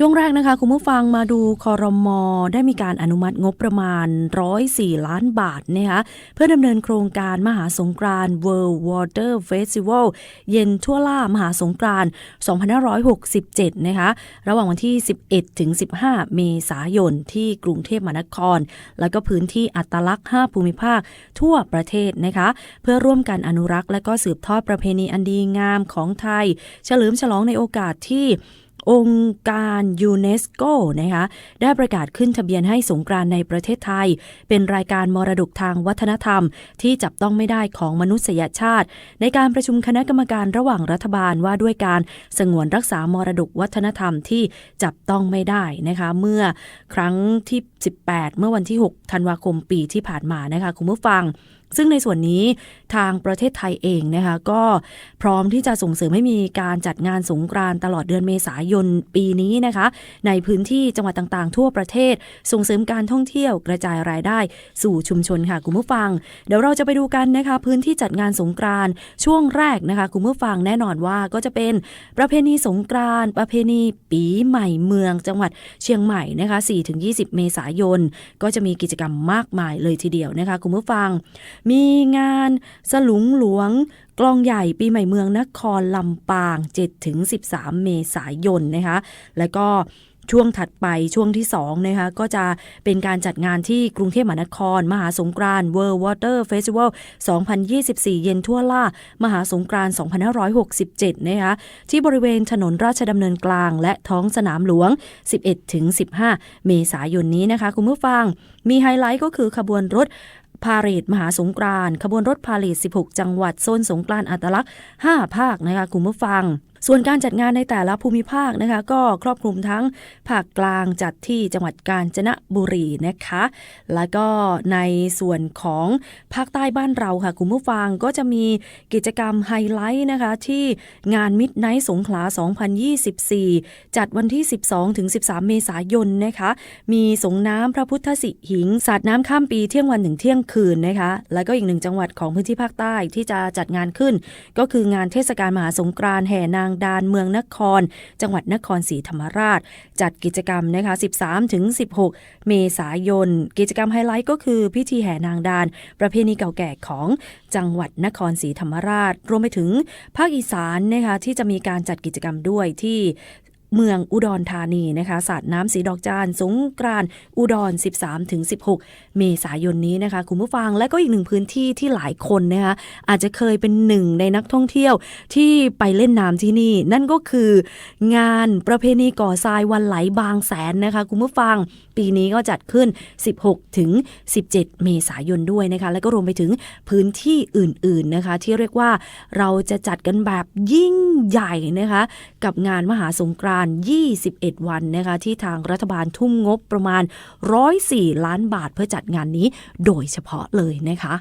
ช่วงแรกนะคะ คุณผู้ฟังมาดูคอรมอได้มีการอนุมัติงบประมาณ 104 ล้านบาทนะคะเพื่อดำเนินโครงการมหาสงกรานต์ World Water Festival เย็นทั่วล่ามหาสงกรานต์ 2567 นะคะระหว่างวันที่ 11 ถึง 15 เมษายนที่กรุงเทพมหานคร แล้วก็พื้นที่อัตลักษณ์ 5 ภูมิภาคทั่วประเทศนะคะเพื่อร่วมกันอนุรักษ์และก็สืบทอดประเพณีอันดีงามของไทย เฉลิมฉลองในโอกาสที่ องค์การยูเนสโกนะคะได้ประกาศขึ้นทะเบียนให้สงกรานในประเทศไทย เป็นรายการมรดกทางวัฒนธรรม ที่จับต้องไม่ได้ของมนุษยชาติ ในการประชุมคณะกรรมการระหว่างรัฐบาลว่าด้วยการสงวนรักษามรดกวัฒนธรรมที่จับต้องไม่ได้นะคะเมื่อครั้งที่ 18 เมื่อวันที่ 6 ธันวาคมปีที่ผ่านมานะคะคุณผู้ฟังซึ่งในส่วนนี้ทางประเทศไทยเองนะคะก็พร้อมที่จะส่งเสริมให้มีการจัดงานสงกรานต์ตลอดเดือนเมษายนปีนี้นะคะ ในพื้นที่จังหวัดต่างๆ ทั่วประเทศ ส่งเสริมการท่องเที่ยวกระจายรายได้สู่ชุมชนค่ะคุณผู้ฟัง เดี๋ยวเราจะไปดูกันนะคะ พื้นที่จัดงานสงกรานต์ช่วงแรกนะคะคุณผู้ฟังแน่นอนว่าก็จะเป็นประเพณีสงกรานต์ประเพณีปีใหม่เมือง จังหวัดเชียงใหม่นะคะ4-20 เมษายน ก็จะมีกิจกรรมมากมายเลยทีเดียวนะคะคุณผู้ฟังมีงานสลุงหลวงกลองใหญ่ปีใหม่เมืองนครลำปาง 7-13 เมษายนนะคะ แล้วก็ ช่วงถัดไปช่วงที่2นะคะก็จะเป็นการจัดงานที่กรุงเทพมหานคร มหาสงกรานต์ World Water Festival 2024 เย็นทั่วล่า มหาสงกรานต์2567 นะคะที่บริเวณถนนราชดำเนินกลาง และท้องสนามหลวง 11-15 เมษายนนี้นะคะ คุณผู้ฟัง มีไฮไลท์ก็คือขบวนรถพาเหรดมหาสงกรานขบวนรถพาเหรด16 จังหวัด โซนสงกรานอัตลักษณ์ 5 ภาคนะคะคุณผู้ฟัง ส่วนการจัดงานในแต่ละภูมิภาคนะคะ ก็ครอบคลุมทั้งภาคกลางจัดที่จังหวัดกาญจนบุรีนะคะ แล้วก็ในส่วนของภาคใต้บ้านเราค่ะ คุณผู้ฟังก็จะมีกิจกรรมไฮไลท์นะคะ ที่งานมิดไนท์สงขลา 2024 จัดวันที่ 12ถึง13 เมษายนนะคะ มีสงน้ำพระพุทธสิหิงสาดน้ำข้ามปีเที่ยงวันถึงเที่ยงคืนนะคะ แล้วก็อีกหนึ่งจังหวัดของพื้นที่ภาคใต้ที่จะจัดงานขึ้น ก็คืองานเทศกาลมหาสงกรานต์แห่นางางดานเมืองนคร จังหวัดนครศรีธรรมราช จัดกิจกรรมนะคะ 13-16 เมษายน กิจกรรมไฮไลท์ก็คือพิธีแห่นางดาน ประเพณีเก่าแก่ของจังหวัดนครศรีธรรมราช รวมไปถึงภาคอีสานนะคะที่จะมีการจัดกิจกรรมด้วยที่ เมืองอุดรธานีนะคะสาดน้ำสีดอกจานสงกรานต์อุดร 13-16 เมษายนนี้นะคะ คุณผู้ฟังและก็อีกหนึ่งพื้นที่ที่หลายคนนะคะอาจจะเคยเป็นหนึ่งในนักท่องเที่ยวที่ไปเล่นน้ำที่นี่ นั่นก็คืองานประเพณีก่อทรายวันไหลบางแสนนะคะ คุณผู้ฟังปีนี้ก็จัดขึ้น 16 ถึง 17 เมษายนด้วยนะคะ แล้วก็รวมไปถึงพื้นที่อื่นๆนะคะ ที่เรียกว่าเราจะจัดกันแบบยิ่งใหญ่นะคะ กับงานมหาสงกรานต์21 วันนะคะที่ทางรัฐบาลทุ่มงบประมาณ 104 ล้านบาทเพื่อจัดงานนี้โดยเฉพาะเลยนะคะ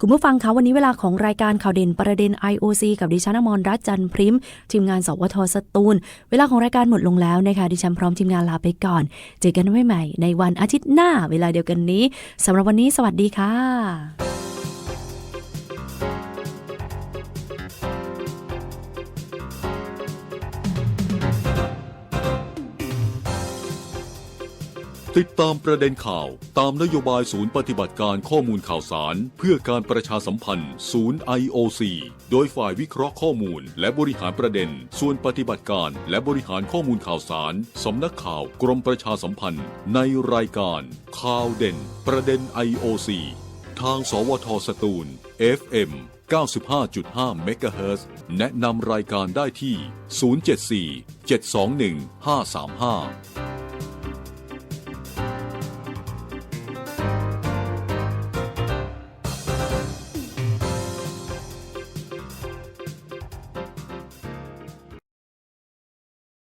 คุณผู้ฟังคะวันนี้เวลาของรายการข่าวเด่นประเด็น IOC กับดิฉันอมรรัตน์จันพริม ทีมงานสวทสตูล เวลาของรายการหมดลงแล้วนะคะดิฉันพร้อมทีมงานลาไปก่อน เจอกันใหม่ในวันอาทิตย์หน้าเวลาเดียวกันนี้สำหรับวันนี้สวัสดีค่ะ ติดตามประเด็นข่าวตามนโยบายศูนย์ปฏิบัติการข้อมูลข่าวสาร เพื่อการประชาสัมพันธ์ ศูนย์ IOC โดยฝ่ายวิเคราะห์ข้อมูล และบริหารประเด็น ส่วนปฏิบัติการ และบริหารข้อมูลข่าวสาร สำนักข่าวกรมประชาสัมพันธ์ ในรายการ ข่าวเด่น ประเด็น IOC ทาง สวทสตูล FM 95.5เมกะเฮิรตซ์แนะนำรายการได้ที่ 074 721 535